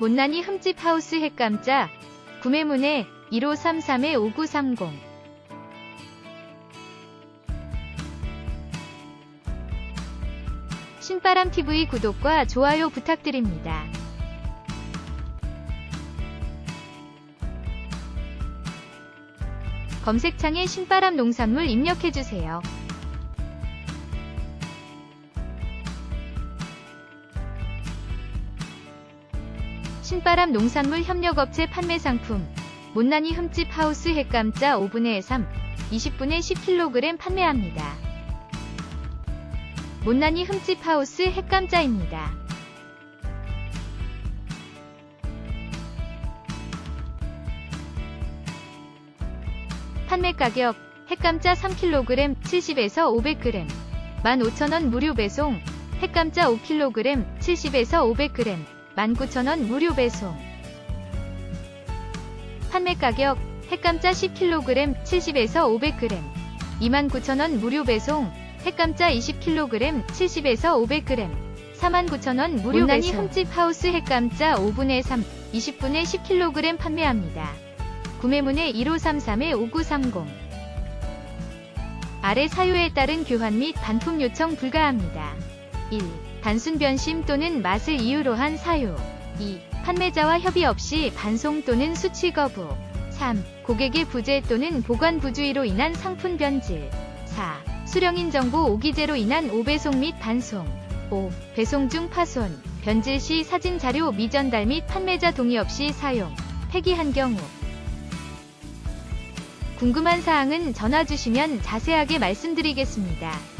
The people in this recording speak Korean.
못난이 흠집 하우스 핵감자 구매문의 1533-5930 신바람TV 구독과 좋아요 부탁드립니다. 검색창에 신바람 농산물 입력해주세요. 신바람 농산물 협력업체 판매 상품 못난이 흠집 하우스 핵감자 5분의 3, 20분의 10kg 판매합니다. 못난이 흠집 하우스 핵감자입니다. 판매 가격 핵감자 3kg 70에서 500g 15,000원 무료 배송 핵감자 5kg 70에서 500g 19,000원 무료 배송 판매 가격 핵감자 10kg 70에서 500g 29,000원 무료 배송 핵감자 20kg 70에서 500g 49,000원 무료 못난이 배송 흠집 하우스 핵감자 5분의 3 20분의 10kg 판매합니다. 구매문의 1533-5930 아래 사유에 따른 교환 및 반품 요청 불가합니다. 1. 단순 변심 또는 맛을 이유로 한 사유 2. 판매자와 협의 없이 반송 또는 수취 거부 3. 고객의 부재 또는 보관 부주의로 인한 상품 변질 4. 수령인 정보 오기재로 인한 오배송 및 반송 5. 배송 중 파손, 변질 시 사진 자료 미전달 및 판매자 동의 없이 사용, 폐기한 경우 궁금한 사항은 전화 주시면 자세하게 말씀드리겠습니다.